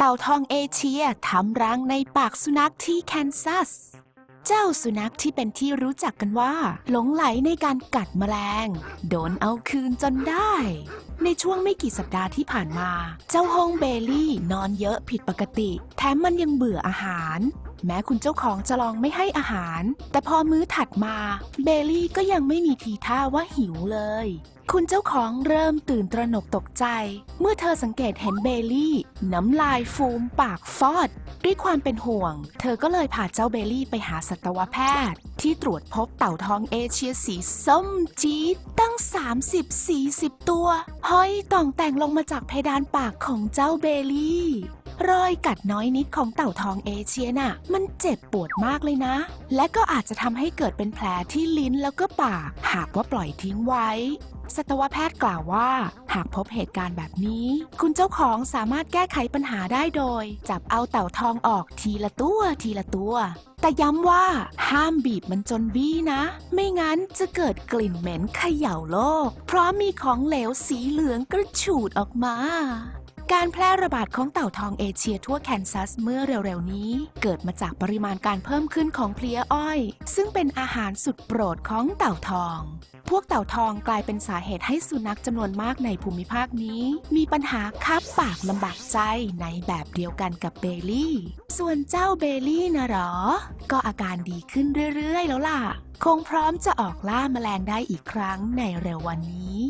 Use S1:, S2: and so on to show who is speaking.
S1: เต่าทองเอเชียทำรังในปากสุนัขที่แคนซัส เจ้าสุนัขที่เป็นที่รู้จักกันว่า หลงไหลในการกัดแมลง โดนเอาคืนจนได้ ในช่วงไม่กี่สัปดาห์ที่ผ่านมา เจ้าฮองเบลลี่นอนเยอะผิดปกติ แถมมันยังเบื่ออาหาร แม้คุณเจ้าของจะลองไม่ให้อาหาร แต่พอมื้อถัดมา เบลลี่ก็ยังไม่มีทีท่าว่าหิวเลย คุณเจ้าของเริ่มตื่นตระหนกตกใจ เมื่อเธอสังเกตเห็นเบลลี่ น้ำลายฟูมปากฟอด ด้วยความเป็นห่วง เธอก็เลยพาเจ้าเบลลี่ไปหาสัตวแพทย์ ที่ตรวจพบเต่าทองเอเชียสีส้มจี๊ดตั้ง 30-40 ตัว ห้อยต่องแต่งลงมาจากเพดานปากของเจ้าเบลลี่รอยกัดน้อยนิดของเต่าทองเอเชียน่ะมันเจ็บปวดมากเลยนะ และก็อาจจะทำให้เกิดเป็นแผลที่ลิ้นแล้วก็ปาก หากว่าปล่อยทิ้งไว้ สัตวแพทย์กล่าวว่า หากพบเหตุการณ์แบบนี้ คุณเจ้าของสามารถแก้ไขปัญหาได้โดย จับเอาเต่าทองออกทีละตัวทีละตัว แต่ย้ำว่าห้ามบีบมันจนบี้นะ ไม่งั้นจะเกิดกลิ่นเหม็นเขย่าโลก เพราะมีของเหลวสีเหลืองกระฉูดออกมา การแพร่ระบาดของเต่าทองเอเชียทั่วแคนซัสเมื่อเร็วๆนี้ เกิดมาจากปริมาณการเพิ่มขึ้นของเพลี้ยอ้อย ซึ่งเป็นอาหารสุดโปรดของเต่าทอง พวกเต่าทองกลายเป็นสาเหตุให้สุนัขจำนวนมากในภูมิภาคนี้ มีปัญหาคับปากลำบากใจในแบบเดียวกันกับเบลลี่ ส่วนเจ้าเบลลี่นะหรอ ก็อาการดีขึ้นเรื่อยๆแล้วล่ะ คงพร้อมจะออกล่าแมลงได้อีกครั้งในเร็ววันนี้